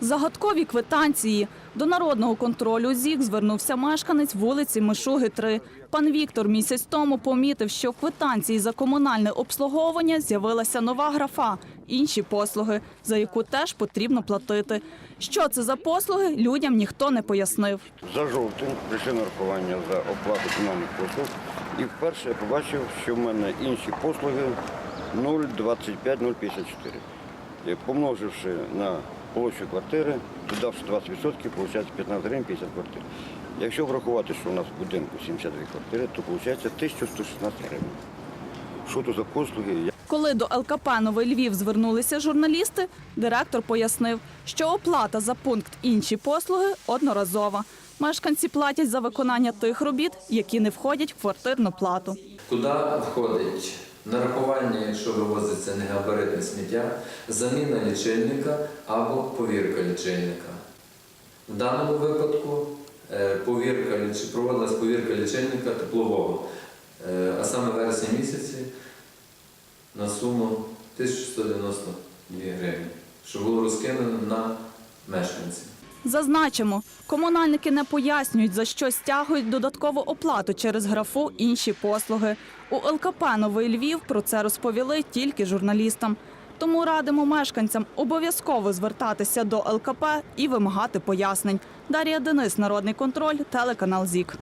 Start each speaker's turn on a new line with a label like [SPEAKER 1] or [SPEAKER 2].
[SPEAKER 1] Загадкові квитанції. До народного контролю ЗІК звернувся мешканець вулиці Мишуги 3. Пан Віктор місяць тому помітив, що в квитанції за комунальне обслуговування з'явилася нова графа інші послуги, за яку теж потрібно платити. Що це за послуги, людям ніхто не пояснив.
[SPEAKER 2] За жовтень прийшли нарахування за оплату комунальних послуг. І вперше я побачив, що в мене інші послуги 0,25-0,54. Помноживши на площу квартири, додавши 20%, виходить 15 гривень 50 квартир. Якщо врахувати, що у нас в будинку 72 квартири, то виходить 1116 гривень. Що то за послуги?
[SPEAKER 1] Коли до ЛКП Новий Львів звернулися журналісти, директор пояснив, що оплата за пункт інші послуги одноразова. Мешканці платять за виконання тих робіт, які не входять в квартирну плату.
[SPEAKER 3] Куди входить нарахування, якщо вивозиться негабаритне сміття, заміна лічильника або повірка лічильника. В даному випадку е, повірка, проводилась повірка лічильника теплового, е, а саме вересні місяці на суму 1192 гривні, що було розкинено на мешканців.
[SPEAKER 1] Зазначимо, комунальники не пояснюють, за що стягують додаткову оплату через графу інші послуги. У ЛКП Новий Львів про це розповіли тільки журналістам. Тому радимо мешканцям обов'язково звертатися до ЛКП і вимагати пояснень. Дар'я Денис, Народний контроль, телеканал ЗІК.